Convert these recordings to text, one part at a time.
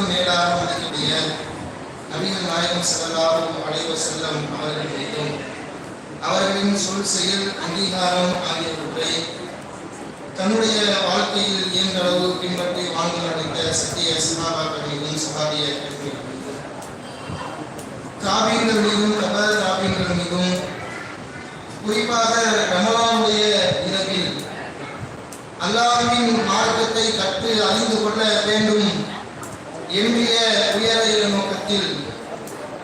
உயிரினும் மேலாக மதிக்கக்கூடிய நவீன நாயகம் செல்லாவும் அலைவ செல்லம் அவர்கள் மீதும் அவர்களின் சொல் செயல் அங்கீகாரம் ஆகியவற்றை தன்னுடைய வாழ்க்கையில் இயன்றளவு பின்பற்றி வாழ்ந்து நடந்த சத்திய சகாபாக்கள் மீதும் சகாபிய காபீன்கள் மீதும் கப காவியங்கள் மீதும் குறிப்பாக ரமலானுடைய இரவில் அல்லாஹின் மார்க்கத்தை கற்று அறிந்து கொள்ள வேண்டும் என்னுடைய உயர நோக்கத்தில்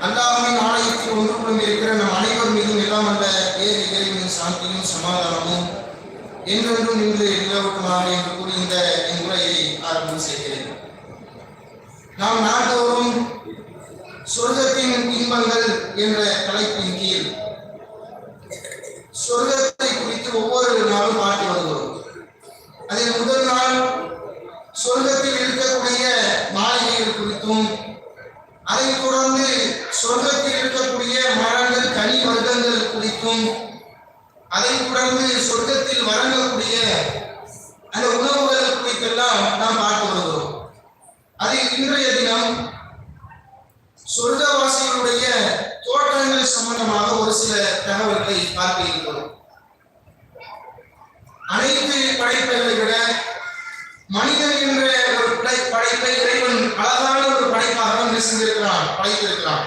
அல்லாஹ்வின் ஆலயத்தில் ஒன்று இருக்கிற நம் அனைவர் மீதும் எல்லாம் அல்ல ஏறு இறைவனின் சாந்தியும் சமாதானமும் என்றென்றும் நின்று நிலவட்டுமாக என்று கூறி இந்த என் உரையை ஆரம்பம் செய்கிறேன். நாம் நாட்டோறும் சொர்க்கத்தின் இன்பங்கள் என்ற தலைப்பின் கீழ் சொர்க்கத்தை குறித்து ஒவ்வொரு நாளும் பாட்டு வருகிறோம். அதில் முதல் நாள் சொர்க்கத்தில் இருக்கக்கூடிய மாளிகைகள் குறித்தும் அதைத் தொடர்ந்து சொர்க்கத்தில் இருக்கக்கூடிய மரங்கள் கனி வர்க்கங்கள் குறித்தும் அதைத் தொடர்ந்து சொர்க்கத்தில் வழங்கக்கூடிய அந்த உணவுகள் குறித்தெல்லாம் நாம் பார்த்து வருகிறோம். அதில் இன்றைய தினம் சொர்க்கவாசிகளுடைய தோற்றங்கள் சம்பந்தமாக ஒரு சில தகவல்களை பார்க்க இருக்கிறோம். அனைத்து படைப்புகளை விட மனிதன் என்ற ஒரு படை படைப்பை இறைவன் அழகான ஒரு படைப்பாக என்ன செஞ்சிருக்கிறான் படைத்திருக்கிறான்.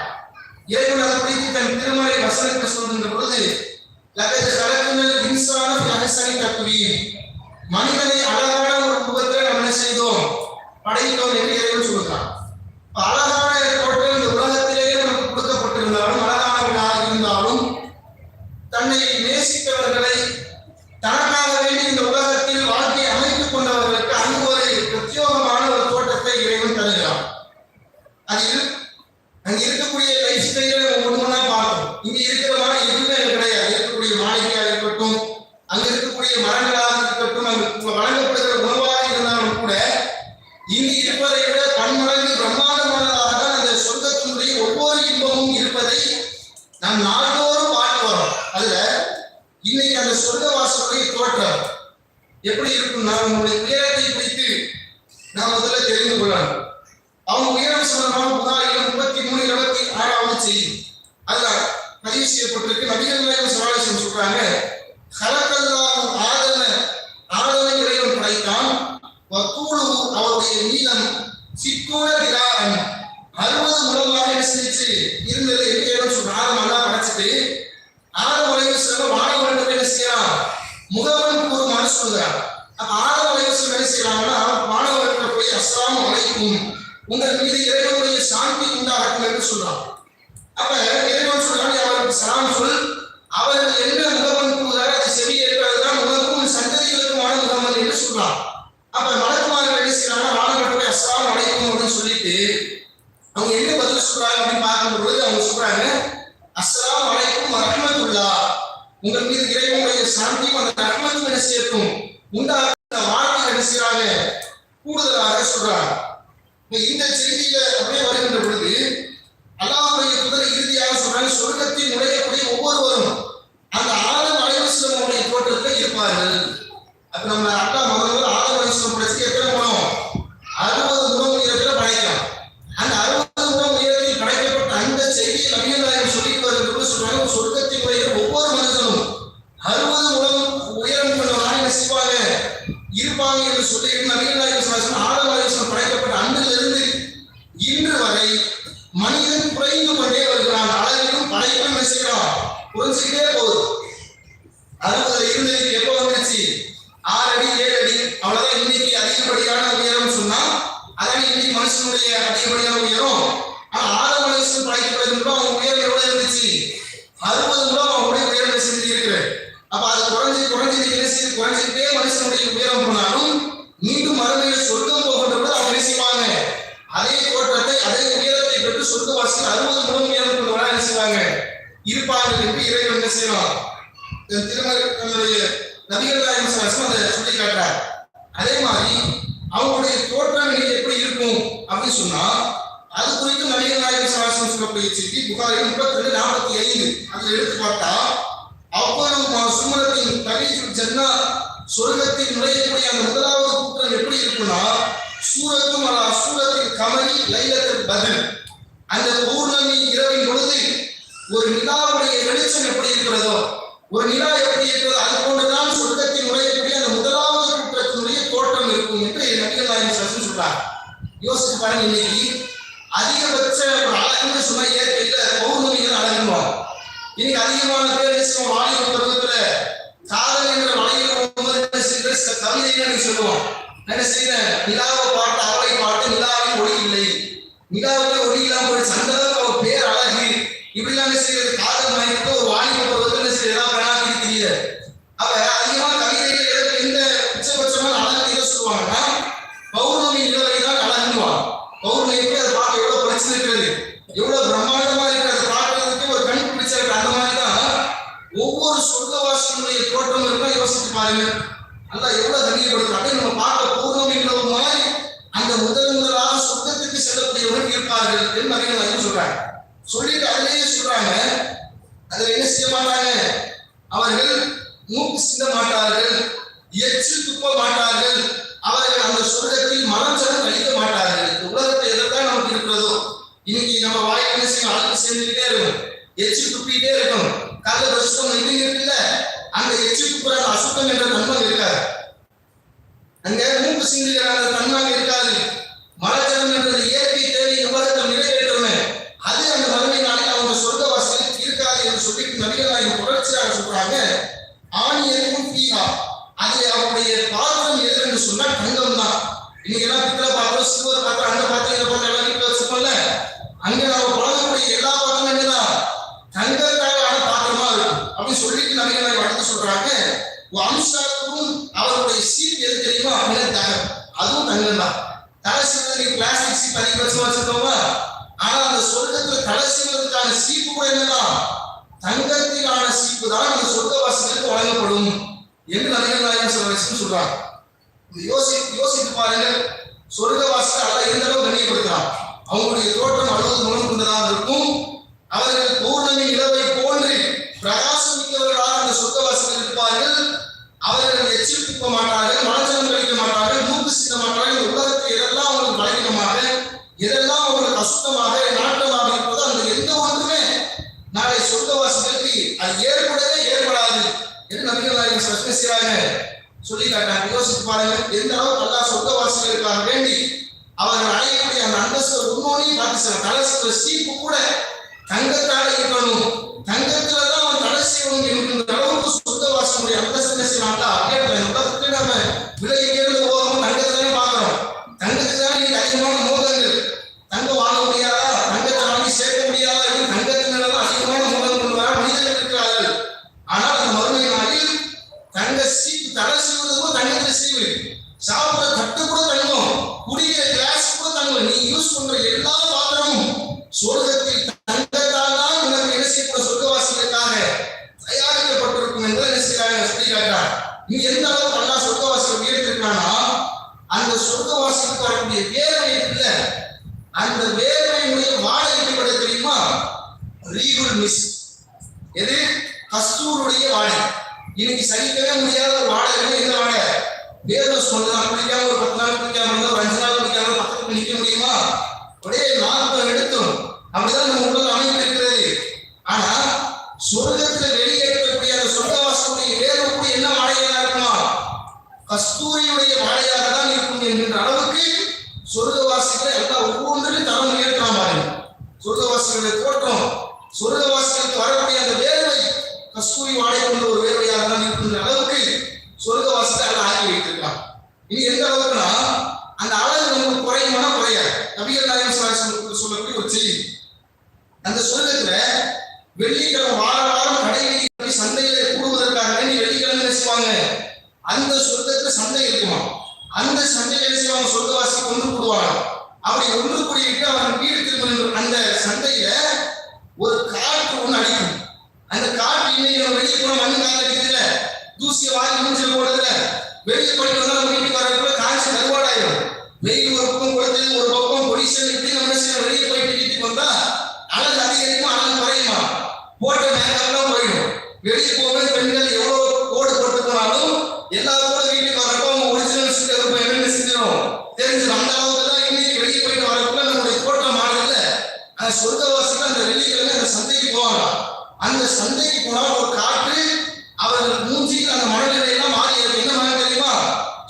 இறைவன் அதை குறித்து தன் திருமலை வசனத்தை சொல்கின்ற பொழுது லகஜ கலக்குங்கள் இன்சான அகசனி தக்குவியும் மனிதனை அழகான ஒரு முகத்தில் நம்ம என்ன செய்தோம்? படைத்தோம் என்று இறைவன் சொல்கிறான் அழகான தோற்றம் இந்த உலகத்திலேயே நமக்கு கொடுக்கப்பட்டிருந்தாலும் அழகானவர்களாக இருந்தாலும் தன்னை நேசித்தவர்களை தனக்காக வேண்டி இந்த உலகத்தில் வாழ்க்கையை அமைத்துக் கொண்டவர்களுக்கு அங்கு ஒரு பிரத்யோகமான ஒரு தோட்டத்தை இறைவன் தருகிறான் அதில் அங்க இருக்கக்கூடிய லைஃப் ஸ்டைலை நம்ம ஒன்று ஒன்றா பார்க்கணும் இங்க இருக்கிற மாதிரி எதுவுமே அங்க கிடையாது இருக்கக்கூடிய மாளிகையாக இருக்கட்டும் அங்க இருக்கக்கூடிய மரங்களாக இருக்கட்டும் அங்கு வழங்கப்படுகிற உணவாக இருந்தாலும் கூட இங்கு இருப்பதை விட பன்மடங்கு பிரம்மாண்டமானதாக தான் அந்த சொர்க்கத்தினுடைய ஒவ்வொரு இன்பமும் இருப்பதை நாம் நாள்தோறும் பார்த்து வரோம் அதுல இன்னைக்கு அந்த சொர்க்கவாசலுடைய தோற்றம் எப்படி இருக்கும்னா நம்முடைய உயரத்தை குறித்து நாம் முதல்ல தெரிந்து கொள்ளணும். அவங்க உயரம் சம்பந்தமான புகாரில் முப்பத்தி மூணு இருபத்தி ஆறாவது செய்தி. அதுல பதிவு செய்யப்பட்டிருக்கு. நபிகள் நாயகம் சமாளேசன் சொல்றாங்க ஹலக்கல்லாஹு ஆதன ஆதன இறைவன் படைத்தான். வக்கூலு அவருடைய நீளம் சித்தூர திரான் அறுபது முழமாக என்ன செஞ்சு இருந்தது என்று இறைவன் சொல்றான் ஆதம் அல்லா படைச்சிட்டு ஆதம் அலைவசம் மாணவர்கள் என்ன செய்யறான் முகவன் கூறுமாறு சொல்கிறார். அப்ப ஆதம் அலைவசம் என்ன செய்யலாம்னா மாணவர்கள் போய் அஸ்லாம் அலைக்கும். உங்கள் மீது இறைவனுடைய சாந்தி உண்டாகும் என்று சொல்றான். அப்ப இறைவன் சொல்றான் அவருக்கு சலாம் சொல். அவர்கள் என்ன முகவன் கூறுகிறார் அதை செவியேற்பதுதான் உனக்கும் சந்ததிகளுக்குமான முகவன் என்று சொல்றான். அப்ப மலக்குமார்கள் என்ன செய்யறாங்க மாணவர்கள் போய் அஸ்லாம் அலைக்கும் அப்படின்னு சொல்லிட்டு அவங்க என்ன பதில் சொல்றாங்க அப்படின்னு பார்க்கும் பொழுது அவங்க சொல்றாங்க அஸ்லாம் அலைக்கும் வரஹ்மத்துல்லா. உங்கள் மீது இறைவனுடைய சாந்தியும் அந்த ரஹ்மத்தும் என்ன சேர்க்கும்? உண்டாக இந்த வார்த்தை என்ன செய்யறாங்க கூடுதலாக சொல்றாங்க. இந்த செய்தியில அப்படியே வருகின்ற பொழுது அல்லாஹுடைய புதர் இறுதியாக சொல்றாங்க சொர்க்கத்தில் நுழையக்கூடிய ஒவ்வொருவரும் அந்த ஆதம் அலைவசனுடைய தோற்றத்தில் இருப்பார்கள். அப்ப நம்ம அக்கா முதல்ல ஆதம் அலைவசனம் படிச்சு எத்தனை போனோம்? அறுபது குணம் உயரத்துல படைக்கலாம் அந்த அறுபது குணம் உயரத்தில் படைக்கப்பட்ட அந்த செய்தியை நவீனாயம் சொல்லிட்டு வருகிறது சொல்றாங்க சொர்க்கத்தில் நுழைகிற ஒவ்வொரு மனிதனும் அறுபது குணம் உயரம் கொண்டவராக என்ன செய்வாங்க இருப்பாங்க என்று சொல்லி நவீனாயம் சொன்ன ஆதம் அலைவசனம் படைக்கப்பட்ட அன்றிலிருந்து இன்று வரை மனிதன் குறைந்து கொண்டே வருகிறான் அளவிலும் படைப்பும் என்ன செய்யறான் குறைஞ்சிக்கிட்டே போகுது. அறுபதுல இருந்ததுக்கு எப்போ வந்துருச்சு? ஆறு அடி ஏழு அடி. அவ்வளவுதான் இன்னைக்கு அதிகப்படியான உயரம் சொன்னா அதான் இன்னைக்கு மனுஷனுடைய அதிகப்படியான உயரம். ஆனா ஆறு மனுஷன் படைக்கப்படுகின்ற அவன் உயரம் எவ்வளவு இருந்துச்சு? அறுபது முறம் அவனுடைய உயரம் செஞ்சு இருக்கிறேன் அப்ப அது குறைஞ்சு குறைஞ்சு என்ன செய்யுது குறைஞ்சிக்கிட்டே மனுஷனுடைய உயரம் போனாலும் மீண்டும் மறுமையில் சொர்க்கம் போகின்ற பொழுது அவங்க என்ன செய்வாங்க? அதே தோற்றத்தை அதே உயரத்தை பெற்று சொர்க்கவாசிகள் அறுபது முகம் உயரம் கொண்டவராக என்ன செய்வாங்க? இருப்பார்கள் என்று இறைவன் என்ன செய்யலாம் திருமண நபிகள் நாயகம் அதை சொல்லி காட்டுறார் அதே மாதிரி அவங்களுடைய தோற்றம் எப்படி இருக்கும் அப்படின்னு சொன்னா அது குறித்து நபிகள் நாயகம் சலாசம் சொல்லக்கூடிய செய்தி புகாரி முப்பத்தி ரெண்டு நாற்பத்தி ஐந்து அதில் எடுத்து பார்த்தா அவ்வளவு சுமரத்தின் தகீஜுல் ஜன்னா சொர்க்கத்தில் நுழையக்கூடிய அந்த முதலாவது கூட்டம் எப்படி இருக்கும்னா சூரத்தும் அலா சூரத்தில் கமலி லைலத்தில் பதில் அந்த பௌர்ணமி இரவின் பொழுது ஒரு நிலாவுடைய வெளிச்சம் எப்படி இருக்கிறதோ ஒரு நிலா எப்படி இருக்கிறதோ அது போன்றுதான் சொர்க்கத்தில் நுழையக்கூடிய அந்த முதலாவது குற்றத்தினுடைய தோற்றம் இருக்கும் என்று நபிகள் நாயகம் சரசன் சொல்றார் யோசிச்சு பாருங்க இன்னைக்கு அதிகபட்ச ஒரு அழகுன்னு சொன்னா இயற்கையில பௌர்ணமிகள் அழகுவாங்க இன்னைக்கு அதிகமான பேர் என்ன வாலிப பருவத்துல காதல் என்ற வலையில் போகும்போது என்ன கவிதைகள் சொல்லுவோம். என்ன செய்யற நிலாவை பாட்டு அவளை பாட்டு நிலாவில் ஒளி இல்லை நிலாவில் ஒளி இல்லாமல் போயிடுச்சு அந்த அளவுக்கு அவ பேர் அழகு இப்படிலாம் என்ன செய்யறது காதல் மயக்கத்தை ஒரு வாலிப பருவத்துல செய்யலாம் செய்யறதா தெரியல. அப்ப அதிகமா கவிதைகள் எந்த உச்சபட்சமா அழகு எதை சொல்லுவாங்கன்னா பௌர்ணமி நிலவை தான் அழகுவாங்க பௌர்ணமி எப்படி அதை பார்க்க எவ்வளவு பிரச்சனை இருக்கிறது எவ்வளவு பிரம்மாண்டமா இருக்கிறது அதை பார்க்கறதுக்கு ஒரு கண் பிடிச்சிருக்கு அந்த மாதிரி தான் ஒவ்வொரு சொர்க்கவாசியினுடைய தோற்றம் இருக்கா யோசிச்சு பாருங்க. நல்லா எவ்வளவு கண்ணியப்படுத்தும் அப்படியே நம்ம பார்க்க பௌர்ணமி நிலவு மாதிரி அந்த முதல் முதலாக சொர்க்கத்துக்கு செல்லக்கூடியவர்கள் இருப்பார்கள் என்று நிறைய சொல்றாங்க சொல்லிட்டு அதிலேயே சொல்றாங்க. அதுல என்ன செய்ய மாட்டாங்க? அவர்கள் மூக்கு சிந்த மாட்டார்கள் எச்சு துப்ப மாட்டார்கள் அவர்கள் அந்த சொர்க்கத்தில் மரஞ்சலம் கழிக்க மாட்டார்கள். இந்த உலகத்தை எதற்காக நமக்கு இருக்கிறதோ இன்னைக்கு நம்ம வாய்ப்பு என்ன செய்யும்? அழுக்கு சேர்ந்துக்கிட்டே இருக்கும். எச்சு துப்பிட்டே இருக்கும். கல்ல பிரசுத்தம் எங்க இருக்குல்ல? அந்த எச்சு துப்புற அந்த அசுத்தம் என்ற தன்மை இருக்காது. அங்க மூக்கு சிந்துகிற அந்த தன்மை இருக்காது. மரஜலம் என்றது இயற்கை தேவை உலகத்தில் நிறைவேற்றணும் அது அந்த மறுமை நாளில் அவங்க சொர்க்கவாசிகளுக்கு இருக்காது என்று சொல்லிட்டு நபிகள் நாயகம் தொடர்ச்சியாக சொல்றாங்க ஆணியருக்கும் பீகா அது அவருடைய பாத்திரம் எது என்று சொன்னால் தங்கம் தான். இன்னைக்கு எல்லாம் பித்தளை பாத்திரம் சில்வர் பாத்திரம் அந்த பாத்திரம் இந்த பாத்திரம் எல்லாம் வீட்டில் வச்சிருப்போம்ல. அங்க நாம பழகக்கூடிய எல்லா பாத்திரமும் என்னதான்? தங்கத்தாலான பாத்திரமா இருக்கும். அப்படின்னு சொல்லிட்டு நம்ம என்ன வளர்த்து சொல்றாங்க? அம்சாக்கும் அவருடைய சீட் எது தெரியுமா? அப்படின்னு தங்கம் அதுவும் தங்கம் தான். தலை சீவதற்கு பிளாஸ்டிக் சீப் அதிகபட்சமா வச்சிருக்கோமா? ஆனா அந்த சொர்க்கத்துல தலை சீவதற்கான சீப்பு கூட என்னதான்? தங்கத்திலான சீப்பு தான் அந்த சொர்க்கவாசிகளுக்கு வழங்கப்படும் என்று நபிகள் நாயகம் சொல்ல சொல்றாங்க. யோசி யோசித்து பாருங்கள். சொர்க்கவாசிகள் அல்ல எந்த அளவு கண்ணியப்படுத்தலாம் அவங்களுடைய தோற்றம் அறுபது குணம் கொண்டதாக இருக்கும். அவர்கள் பௌர்ணமி இளவை போன்று பிரகாசமிக்கவர்களாக அந்த சொர்க்கவாசிகள் இருப்பார்கள். அவர்கள் எச்சில் துப்ப மாட்டார்கள் மனச்சலம் கழிக்க மாட்டார்கள் மூக்கு சிந்த மாட்டார்கள் இந்த உலகத்தில் எதெல்லாம் அவங்களுக்கு பலவீனமாக எதெல்லாம் அவங்களுக்கு அசுத்தமாக நாட்டமாக இருப்பதோ அந்த எந்த ஒன்றுமே நாளை சொர்க்கவாசிகளுக்கு அது ஏற்படவே ஏற்படாது. என்று நபிகள் நாயகம் சஸ்பெண்ட் சொல்லி காட்டாங்க யோசித்து பாருங்க எந்த அளவுக்கு அல்லா சொர்க்கவாசிகளுக்காக வேண்டி அவர்கள் அடையக்கூடிய அந்த அந்தஸ்து உண்மையும் பார்த்து சில கலசத்துல சீப்பு கூட தங்கத்தால இருக்கணும். தங்கத்துல தான் அவன் தடை செய்யணும் என்கின்ற அளவுக்கு சொர்க்கவாசிகளுடைய அந்தஸ்து என்ன செய்யலாம்டா அப்படின்ற உலகத்துக்கு நம்ம விலை எங்கிருந்து போகிறோம் தங்கத்திலே பார்க்கிறோம். தங்கத்துக்கு தான் இன்னைக்கு அதிகமான மோதங்கள் தங்கம் வாங்க முடியாதா தங்கத்தை வாங்கி சேர்க்க முடியாதா என்று தங்கத்தின் மேல தான் அதிகமான மோதல் கொண்டு வர மனிதர்கள் இருக்கிறார்கள் ஆனால் அந்த மறுமை நாளில் தங்க சீப்பு தடை தனி தடை சீவு சாப்பிட்ற தட்டு கூட தங்கும். குடிக்கிற கிளாஸ் கூட தங்கும். நீ யூஸ் பண்ற எல்லா பாத்திரமும் சொர்க்கத்தில் தங்கத்தால் தான் உனக்கு என்ன செய்யப்பட சொர்க்கவாசிகளுக்காக தயாரிக்கப்பட்டிருக்கும் என்று என்ன செய்யறாங்க சொல்லி காட்டார் நீ எந்த அளவுக்கு அல்லா சொர்க்கவாசிகள் உயர்த்திருக்கானா அந்த சொர்க்கவாசிக்கு வரக்கூடிய வேர்வை இல்லை அந்த வேர்வையினுடைய வாடை எப்படி தெரியுமா? ரீகுல் மிஸ் எது? கஸ்தூருடைய வாடை. இன்னைக்கு சகிக்கவே முடியாத ஒரு வாடை வேதம் சொல்லலாம் குளிக்காம ஒரு பத்து நாள் குடிக்காம இருந்தா ஒரு அஞ்சு நாள் குடிக்காம பத்து நிக்க முடியுமா? ஒரே நாற்பது எடுத்தோம். அப்படிதான் நம்ம உடல் அமைப்பு இருக்கிறது. ஆனா சொர்க்கத்துல வெளியேற்றக்கூடிய அந்த சொர்க்கவாசனுடைய வேறு கூட என்ன வாடையாக இருக்குமா? கஸ்தூரியுடைய வாடையாக தான் இருக்கும் என்கின்ற அளவுக்கு சொர்க்கவாசிகளை எல்லாம் ஒவ்வொன்றிலும் தரம் உயர்த்தலாம் பாருங்க. சொர்க்கவாசிகளுடைய தோற்றம். சொர்க்கவாசிகளுக்கு வரக்கூடிய அந்த வேர்வை கஸ்தூரி வாடை கொண்ட ஒரு வேர்வையாக தான் இருக்கின்ற அளவுக்கு சொர்க்கவாசிகளை அல்ல ஆகி வைத்திருக்கான் இனி எந்த அளவுக்குன்னா அந்த அழகு நமக்கு குறையுமானா குறையாது. நபிகள் நாயகம் ஸல்லல்லாஹு சொல்லக்கூடிய ஒரு செய்தி. அந்த சொர்க்கத்துல வெள்ளிக்கிழமை வார வாரம் கடைவீதி சந்தையில கூடுவதற்காக வேண்டி வெள்ளிக்கிழமை நினைச்சுவாங்க அந்த சொர்க்கத்துல சந்தை இருக்குமா? அந்த சந்தையில நினைச்சுவாங்க சொர்க்கவாசி ஒன்று கூடுவாங்க அப்படி ஒன்று கூடிட்டு அவன் வீடு திரும்ப அந்த சந்தையில ஒரு காற்று ஒன்று அடிக்கும். அந்த காற்று இன்னைக்கு வெளியே போன மண்ணு கால தூசியை வாங்கி மூஞ்சில போடுறதுல வெளியே போயிட்டு வந்தா நம்ம வீட்டுக்கு காய்ச்சி கருவாடாயிரும். வெயில் ஒரு பக்கம் கொடுத்தது ஒரு பக்கம் பொடிசன் இப்படி நம்ம செய்யணும் வெளியே போயிட்டு வீட்டுக்கு வந்தா அழகு அதிகரிக்கும் அழகு குறையுமா? போட்ட மேக்கப்லாம் போயிடும். வெளியே போகும்போது பெண்கள் எவ்வளவு கோடு போட்டு போனாலும் எல்லா கூட வீட்டுக்கு வரப்போ அவங்க ஒரிஜினல் சிஸ்டர் என்னென்ன செஞ்சிடும் தெரிஞ்சிடும் அந்த அளவுக்கு தான் இன்னைக்கு வெளியே போயிட்டு வரக்குள்ள சொர்க்கவாசிகள் அந்த வெள்ளிக்கிழமை அந்த சந்தைக்கு போவாங்க அந்த சந்தைக்கு போனால் ஒரு காற்று அவர்கள் மூஞ்சிக்கு அந்த மனநிலை எல்லாம் மாறியது என்ன மனம் தெரியுமா?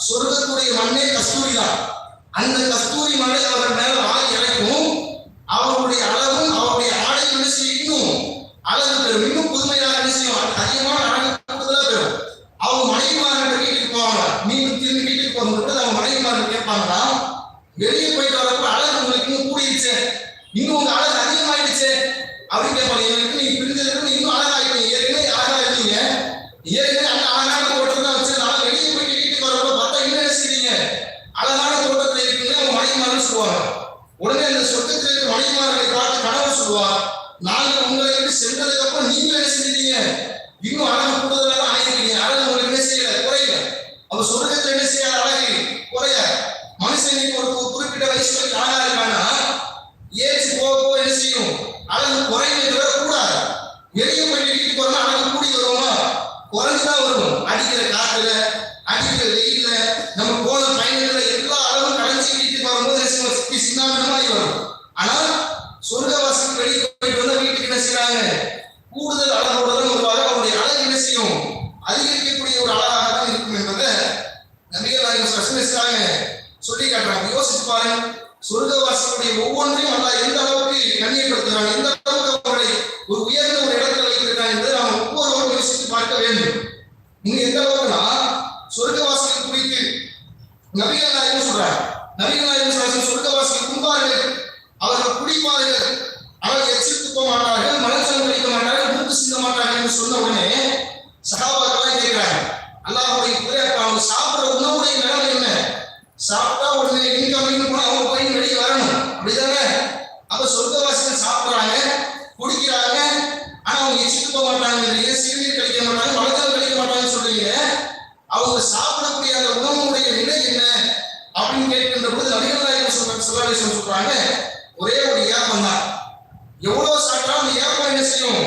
சொர்க்கத்துடைய மண்ணே கஸ்தூரி தான். அந்த கஸ்தூரி மண்ணை அவர்கள் மேல மாறி இறக்கும். அவருடைய அளவும் அவருடைய ஆடை என்ன இன்னும் அழகு பெறும். இன்னும் புதுமையாக விஷயம் அதிகமான அழகு கூடுதலா பெறும். அவங்க மனைவிமார்கள் வீட்டுக்கு போவாங்க. மீண்டும் திரும்பி வீட்டுக்கு போகும்போது அவங்க மனைவிமார்கள் கேட்பாங்கன்னா வெளியே போயிட்டு வரப்ப அழகு உங்களுக்கு இன்னும் கூடிடுச்சு இன்னும் உங்க அழகு அதிகமாயிடுச்சு அப்படின்னு கேட்பாங்க. எனக்கு நீங்க பிரிஞ்சதுக்கு இன்னும் அழகு ஏற்கனவே அந்த அழகான தோட்டம் தான் வச்சிருந்தாலும் வெளியே போய் வீட்டுக்கு வரப்போ பார்த்தா இன்னும் என்ன செய்றீங்க அழகான தோட்டத்தில் இருக்கீங்க அவங்க மனைவிமார்கள் சொல்லுவாங்க. உடனே அந்த சொர்க்கத்தில் இருக்க மனைவிமார்களை பார்த்து கணவன் சொல்லுவார் நாங்கள் உங்களை விட்டு சென்றதுக்கு அப்புறம் நீங்க என்ன செஞ்சீங்க இன்னும் அழகு கூடுதலாக ஆயிருக்கீங்க அழகு உங்களுக்கு என்ன செய்யல குறையல அவ சொர்க்கத்தில் என்ன செய்ய அழகு குறைய மனுஷன் இன்னைக்கு ஒரு கு- குறிப்பிட்ட வயசு வரைக்கும் அழகா இருக்கான்னா ஏஜ் போக போக என்ன செய்யும் அழகு குறையுமே தவிர கூடாது வெளியே போயிட்டு வீட்டுக்கு போறோம்னா அழகு கூடி வருவோமா குறைஞ்சுதான் வரும். அடிக்கிற காத்துல அடிக்கிற வெயில்ல நம்ம போன பயணத்துல எல்லா அளவும் கடைஞ்சி வீட்டுக்கு வரும்போது என்ன செய்வோம்? சின்னாபின்னமாகி வரும். ஆனா சொர்க்கவாசிக்கு வெளியே போயிட்டு வந்தா வீட்டுக்கு என்ன செய்யறாங்க கூடுதல் அழகோட தான் அவருடைய அழகு என்ன செய்யும்? அதிகரிக்கக்கூடிய ஒரு அழகாக தான் இருக்கும் என்பதை நபிகள் நாயகம் சசனிச்சாங்க சொல்லி காட்டுறாங்க. யோசிச்சு பாருங்க. சொர்க்கவாசிகளுடைய ஒவ்வொன்றையும் அல்லாஹ் எந்த அளவுக்கு கண்ணியப்படுத்துறாங்க எந்த அளவுக்கு அவர்களை ஒரு உயர்ந்த ஒரு இடத்துல வைத்திருக்காங்க என்று நாம் பார்க்க வேண்டும். நீங்க எந்த அளவுக்குனா சொர்க்கவாசிகள் குறித்து நபிகள் நாயகம் சொல்றாங்க நபிகள் நாயகம் சொல்றாங்க சொர்க்கவாசிகள் கும்பார்கள் அவர்கள் குடிப்பார்கள் அவர்கள் எச்சில் துப்ப மாட்டார்கள் மலச்சலம் கழிக்க மாட்டார்கள் மூக்கு சிந்த மாட்டார்கள் என்று சொன்ன உடனே சகாபாக்கெல்லாம் கேட்கிறாங்க. அல்லாஹ்வுடைய அவங்க சாப்பிடுற உணவுடைய நிலைமை என்ன? சாப்பிட்டா உடனே இன்கம் போனா அவங்க போய் வெளியே வரணும் அப்படிதானே அப்ப சொர்க்கவாசிகள் சாப்பிடுறாங்க குடிக்கிறாங்க ஆனா அவங்க மாட்டாங்கன்றீங்க சீரியல் கழிக்க மாட்டாங்க மலச்சலம் கழிக்க மாட்டாங்கன்னு சொல்றீங்க. அவங்க சாப்பிடக்கூடிய அந்த உணவுடைய நிலை என்ன அப்படின்னு கேட்கின்ற பொழுது நபிகள் நாயகம் சொல்றாங்க சிவாலேசன் சொல்றாங்க? ஒரே ஒரு ஏப்பம் தான். எவ்வளவு சாப்பிட்டாலும் அந்த ஏப்பம் என்ன செய்யும்?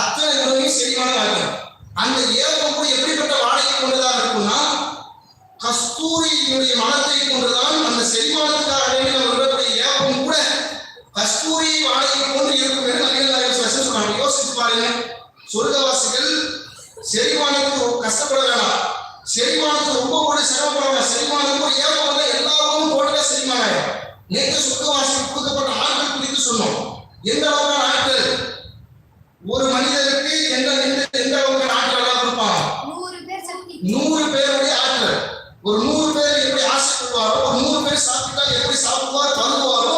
அத்தனை உணவையும் செரிமான ஆகும் அந்த ஏப்பம் கூட எப்படிப்பட்ட வாடகை கொண்டதாக இருக்கும்னா கஸ்தூரியினுடைய மனத்தை கொண்டுதான் அந்த செரிமானத்துக்காக வேண்டி நம்ம விடக்கூடிய ஏப்பம் கூட கஸ்தூரி வாடகை போன்று இருக்கும் என்று நபிகள் நாயகம் சொல்றாங்க. யோசித்து பாருங்க. சொர்க்கவாசிகள் செரிமானத்துக்கு ரொம்ப கஷ்டப்பட வேணாம். செரிமானத்துக்கு ரொம்ப கூட சிரமப்பட செரிமானத்துக்கு ஒரு வந்தா எல்லா உணவும் போட்டுட்டா செரிமானம். நேற்று சொர்க்கவாசிக்கு கொடுக்கப்பட்ட ஆட்கள் குறித்து சொன்னோம். எந்த அளவுக்கான ஆட்கள்? ஒரு மனிதருக்கு எந்த எந்த எந்த அளவுக்கான ஆட்கள் எல்லாம் கொடுப்பாங்க நூறு பேர் சக்தி நூறு பேருடைய ஆட்கள் ஒரு நூறு பேர் எப்படி ஆசைப்படுவாரோ ஒரு நூறு பேர் சாப்பிட்டா எப்படி சாப்பிடுவார் பருகுவாரோ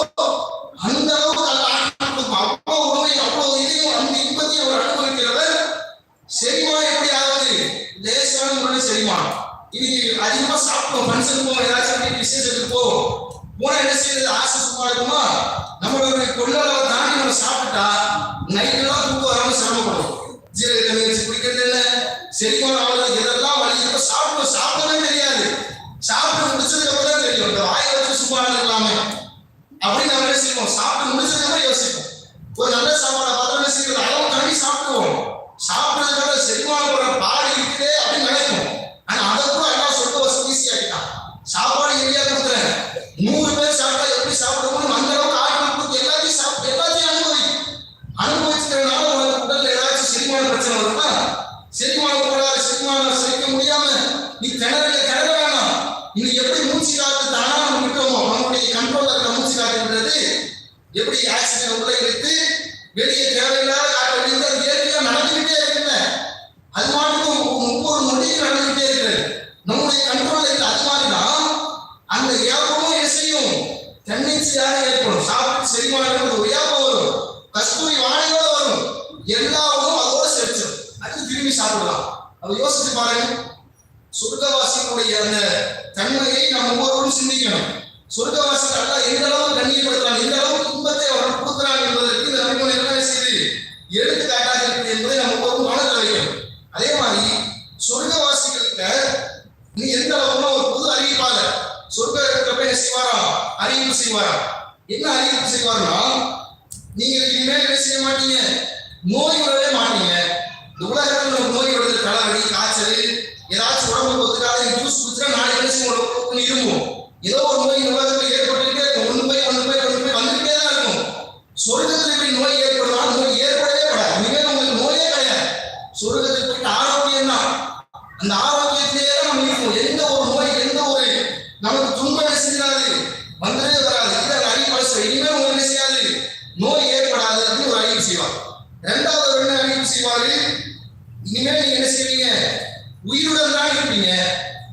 அந்த அளவுக்கு அந்த ஆட்கள் கொடுப்பான் அவ்வளவு உணவை அவ்வளவு இதையும் அந்த இன்பத்தையும் அவர் அனுபவிக்கிறவர் செரிமானம் எப்படி ஆகுது லேசான முறையில் செரிமானம் இன்னைக்கு அதிகமா சாப்பிட்டோம் ஃபங்க்ஷன் போவோம் ஏதாச்சும் அப்படி விசேஷத்துக்கு போவோம் போனா என்ன செய்யறது ஆசை சும்மா இருக்குமா நம்மளோட கொள்ளளவை தாண்டி நம்ம சாப்பிட்டா நைட்டெல்லாம் தூக்கம் வராம சிரமப்படும் ஜீரக தண்ணி வச்சு குடிக்கிறது என்ன செரிமானம் ஆகுது எதெல்லாம் வழி இப்ப சாப்பிடும் சாப்பிடவே தெரியாது சாப்பிட்டு முடிச்சதுக்கு அப்புறம் தான் தெரியும் இந்த வாயை வச்சு சும்மா இருக்கலாமே யோசிப்போம் என்ன சாப்பிட்டு முடிச்சதுக்கப்புறம் யோசிப்போம். ஒரு நல்ல சாப்பாடை பார்த்தா என்ன அளவு தாண்டி சாப்பிடுவோம் சாப்பிட்றதுக்காக செரிமானம் பாடு இருக்குதே அப்படின்னு நினைக்கும் ஆனா அதை கூட எல்லாம் சொல்ல வசதி ஈஸியாகிட்டான் சாப்பாடு எங்கேயா கொடுக்குறேன் நூறு பேர் சாப்பிட்டா எப்படி சாப்பிடுவோம் அந்த அளவுக்கு ஆட்கள் கொடுத்து எல்லாத்தையும் சாப்பிட்டு எல்லாத்தையும் அனுபவி. அனுபவிச்சுக்கிறதுனால உனக்கு உடல்ல ஏதாச்சும் செரிமான பிரச்சனை வருமா? செரிமான போடாத செரிமானம் செரிக்க முடியாம நீ திணறல திணற வேணாம் நீ எப்படி மூச்சு காத்து தானா நம்ம விட்டோமோ நம்முடைய கண்ட்ரோல்ல இருக்கிற மூச்சு காத்துன்றது எப்படி ஆக்சிஜன் உள்ள இழுத்து வெளியே தேவையில்லாத காற்று வெளியே அது இயற்கையா நடந்துகிட்டே இருக்குங்க. அது மாட்டுக்கு ஒவ்வொரு நொடியும் நடந்துகிட்டே இருக்கு. நம்முடைய கண்ட்ரோல் இருக்கு. அது மாதிரிதான் அந்த ஏப்பமும் என்ன செய்யும் தன்னிச்சையாக ஏற்படும். சாப்பிட்டு செரிமானம் ஒரு ஏப்பம் வரும். கஸ்தூரி வாழையோட வரும். எல்லா உணவும் அதோட செரிச்சிடும் அது திரும்பி சாப்பிடலாம். அதை யோசிச்சு பாருங்க. சொர்க்கவாசியினுடைய அந்த தன்மையை நம்ம ஒவ்வொருவரும் சிந்திக்கணும். சொர்க்கவாசிகள் அல்ல எந்த அளவுக்கு கண்ணியப்படுத்துறாங்க எந்த அளவுக்கு துன்பத்தை அவர்கள் கொடுக்குறாங்க என்பதற்கு இந்த நபிமொழி என்ன செய்து எடுத்துக்காட்டாக இருக்குது என்பதை நம்ம ஒவ்வொரு மனதில் வைக்கணும். அதே மாதிரி சொர்க்கவாசிகளுக்கு நீ எந்த அளவுக்கு ஒரு புது அறிவிப்பாளர் சொர்க்கத்துல போய் என்ன செய்வாராம் அறிவிப்பு செய்வாராம் என்ன அறிவிப்பு செய்வார்னா நீங்க இனிமேல் என்ன செய்ய மாட்டீங்க. நோய் வரவே மாட்டீங்க. இந்த உலகத்துல நம்ம நோய் வருது. தலைவலி காய்ச்சல் ஏதாச்சும் உடம்பு ஒத்துக்காத ஜூஸ் குடிச்சா நாளைக்கு என்ன செய்வோம்? உடம்புக்கு ஏதோ ஒரு நோய் இந்த உலகத்தில் ஏற்பட்டுக்கிட்டே இருக்கும். ஒன்று போய் ஒன்று ஒன்று போய் வந்துகிட்டே தான் இருக்கும். சொர்க்கத்தில் இப்படி நோய் ஏற்படுதா நோய் ஏற்படவே கூடாது இனிமேல் உங்களுக்கு நோயே கிடையாது. சொர்க்கத்தில் போயிட்டு ஆரோக்கியம் தான். அந்த ஆரோக்கியத்திலேயே நம்ம இருக்கும். எந்த ஒரு நோய் எந்த ஒரு நமக்கு துன்பம் நெசிக்கிறாது வந்ததே வராது. இது அந்த அறிவிப்பாளர் இனிமேல் உங்களுக்கு செய்யாது? நோய் ஏற்படாது அப்படின்னு ஒரு அறிவிப்பு செய்வார். ரெண்டாவது ஒரு என்ன அறிவிப்பு செய்வாரு? இனிமேல் நீங்க என்ன செய்வீங்க? உயிருடன் தான் இருப்பீங்க.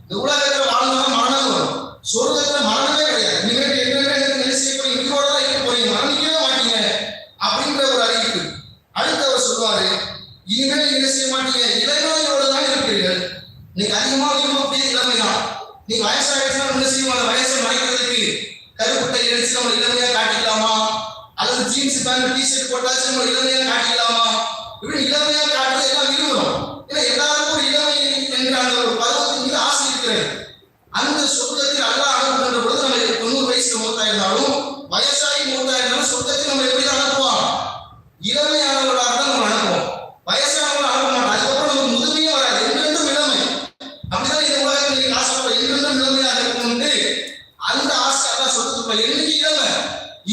இந்த உலகத்தில் வாழ்ந்தாலும் மரணம் வரும். சொர்க்கத்துல மரணமே கிடையாது. இனிமேல் என்ன என்ன உயிரோட தான் இருக்க போறீங்க. மரணிக்கவே மாட்டீங்க அப்படின்ற ஒரு அறிவிப்பு அடுத்து அவர் சொல்வாரு இனிமேல் என்ன செய்ய மாட்டீங்க? இளநோயோட தான் இருப்பீர்கள். நீங்க அதிகமா விரும்பக்கூடிய இளமை தான் நீங்க வயசாயிடுச்சுன்னா என்ன செய்வோம்? அந்த வயசை மறைக்கிறதுக்கு கருப்புட்டை எடுத்து நம்ம இளமையா காட்டிக்கலாமா? அல்லது ஜீன்ஸ் பேண்ட் டிஷர்ட் போட்டாச்சு நம்ம இளமையா காட்டிக்கலாமா? இப்படி இளமையா காட்டுறது எல்லாம் விரும்புறோம். ஏன்னா எல்லாருக்கும் ஒரு இளமை என்ற அந்த ஒரு பருவத்தின் மீது ஆசை இருக்கிறது. அந்த சொர்க்கத்தில் அல்லாஹ் அனுப்புகின்ற பொழுது நம்ம தொண்ணூறு வயசுல மூத்தா இருந்தாலும் வயசாகி மூத்தா இருந்தாலும் சொர்க்கத்தில் நம்ம எப்படி தான் அனுப்புவோம் இளமையானவர்களாக தான் நம்ம அனுப்புவோம் வயசானவர்கள் அனுப்ப மாட்டோம் அதுக்கப்புறம் நமக்கு முதுமையே வராது என்றென்றும் இளமை அப்படிதான் இந்த உலகத்தில் நீங்க ஆசைப்பட என்றென்றும் இளமையாக இருக்கணும்னு அந்த ஆசை அதான் சொர்க்கத்துக்குள்ள என்னைக்கு இளமை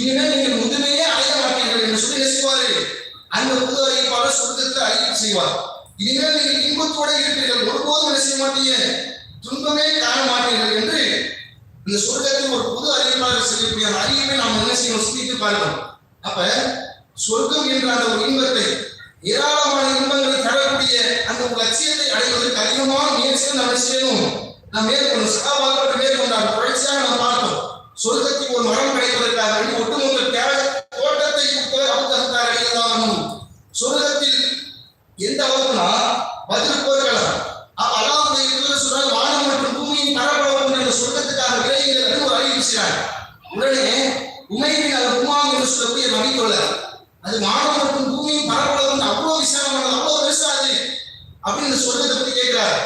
இனிமேல் நீங்கள் முதுமையே அடைய மாட்டீர்கள் என்று சொல்லி என்ன செய்வாரு அந்த புது அறிவிப்பாளர் சொர்க்கத்தில் அறிவிப்பு செய்வார். இனிமேல் நீங்கள் இன்பத்தோட இருப்பீர்கள். ஒருபோதும் என்ன செய்ய மாட்டீங்க? துன்பமே காண மாட்டீர்கள் என்று இந்த சொர்க்கத்தில் ஒரு புது அறிவிப்பாளர் செய்யக்கூடிய அந்த அறிவிப்பை நாம் என்ன செய்யணும்? சிந்தித்து பார்க்கணும். அப்ப சொர்க்கம் என்ற அந்த ஒரு இன்பத்தை ஏராளமான இன்பங்களை தரக்கூடிய அந்த ஒரு லட்சியத்தை அடைவதற்கு அதிகமான முயற்சியை நம்ம செய்யணும்? நாம் மேற்கொள்ளும் சகாபாக்கள் மேற்கொண்டார் தொடர்ச்சியாக நாம் பார்த்தோம். சொர்க்கத்துக்கு ஒரு மரம் கிடைப்பதற்காக வேண்டி ஒட்டுமொத்த தேவை தோட்டத்தை அபுத்தகத்தார் அடையலாம் சொர்க்கத்தில் எந்த அளவுக்குனா பதில் போர்க்களம். அப்ப அல்லாஹ் சொன்னால் வானம் மற்றும் பூமியின் பரப்பளவு என்ற சொர்க்கத்துக்காக விளையுங்கள் என்று ஒரு அறிவிப்பு செய்றாங்க உடனே உமையின் அது உமாம் என்று சொல்லக்கூடிய நபித்தோழர் அது வானம் மற்றும் பூமியின் பரப்பளவு அவ்வளவு விசாலமானது அவ்வளவு பெருசாது அப்படின்னு இந்த சொர்க்கத்தை பத்தி கேட்கிறார்.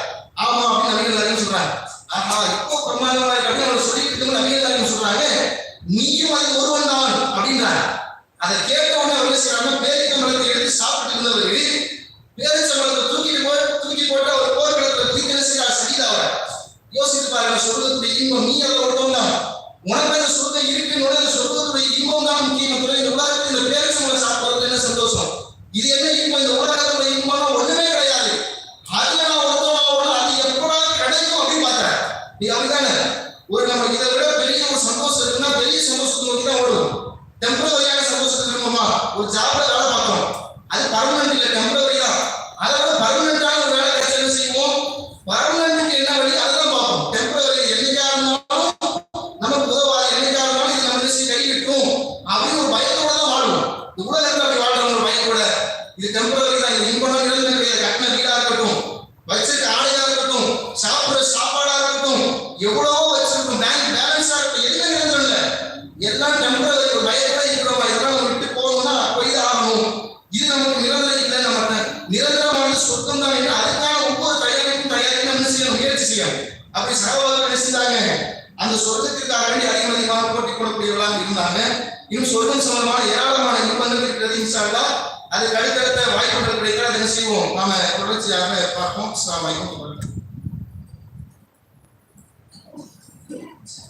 ஆமா அப்படின்னு நபிகள் எல்லாரும் சொல்றாங்க. ஆஹா இப்போ பிரமாதமா இருக்கு அப்படின்னு அவர் சொல்லிட்டு இருக்கும் நபிகள் எல்லாரும் சொல்றாங்க நீயும் அது ஒருவன் தான் அப்படின்றாங்க. அதை கேட்ட உடனே அவர் என்ன செய்யறாங்க பேரிக்கம்பளத்தை எடுத்து சாப்பிட்டு இருந்தவர்கள் பேரிச்சம்பளத்தை தூக்கிட்டு போய் தூக்கி போட்டு அவர் போர்க்களத்தை தூக்கி என்ன யோசித்து பாருங்க சொர்க்கத்துடைய இன்பம் நீ எவ்வளவு ஒருத்தவன் தான். உனக்கு அந்த சொர்க்கம் இருக்குன்னு அந்த சொர்க்கத்துடைய இன்பம் தான் முக்கியம் இந்த உலகத்தில் இந்த பேரிச்சம்பளம் சாப்பிடுறது என்ன சந்தோஷம்? இது என்ன இன்பம்? இந்த உலகத்துடைய இன்பம் ஒண்ணுமே கிடையாது அதுல நான் ஒருத்தவன் ஆகணும் அது எப்படா கிடைக்கும் அப்படின்னு பார்த்தேன் நீ அப்படிதானே ஒரு நம்ம இதை விட பெரிய ஒரு சந்தோஷம் இருக்குன்னா பெரிய சந்தோஷத்தை நோக்கி தான் ஓடுவோம் டெம்பரவரியான சந்தோஷத்துக்கு இருக்குமா ஒரு ஜாப்ல வேலை பார்க்கறோம் அது பர்மனன்ட் இல்ல டெம்பரவரி தான் அதை விட பர்மனன்டான ஒரு வேலை கிடைச்சா என்ன செய்வோம் பர்மனன்ட்க்கு என்ன வழி அதெல்லாம் பார்ப்போம் டெம்பரவரி என்னைக்கா இருந்தாலும் நமக்கு உதவாது என்னைக்கா இருந்தாலும் இது நம்ம நினைச்சு கை விட்டுரும் அப்படின்னு ஒரு பயத்தோட தான் வாழுவோம் இந்த உலகத்துல அப்படி வாழ்றோம் ஒரு பயத்தோட இது டெம்பரவரி தான் இது இன்பம் கிடையாது கட்டின வீடா இருக்கட்டும் வச்சிருக்க ஆடையா இருக்கட்டும் சாப்பிடுற சாப்பாடா இருக்கட்டும் எவ்வளவோ வச்சிருக்கும் பேங்க் பேலன்ஸா இருக்கட்டும் எதுவுமே நிரந்தரம் இல்ல எல்லாம் டெம்பரரி ஒரு பயத்தோட இருக்கிறோம் இதெல்லாம் நம்ம விட்டு போகணும்னா போய் தான் ஆகணும் இது நமக்கு நிரந்தரம் இல்லை நம்ம நிரந்தரமான சொர்க்கம் தான் என்று அதுக்கான ஒவ்வொரு தயாரிப்பும் தயாரிப்பு நம்ம செய்யணும் முயற்சி செய்யணும் அப்படி சகோதரர்கள் என்ன செஞ்சாங்க அந்த சொர்க்கத்திற்காக வேண்டி அதிகம் அதிகமாக போட்டி போடக்கூடியவர்களாக இருந்தாங்க இன்னும் சொர்க்கம் சம்பந்தமான ஏராளமான இன்பங்கள் இருக்கிறது இன்ஷா அதுக்கு அடுத்தடுத்த வாய்ப்புகள் கிடைத்தால் அதை என்ன செய்வோம். நாம தொடர்ச்சியாக பார்ப்போம். அஸ்ஸலாமு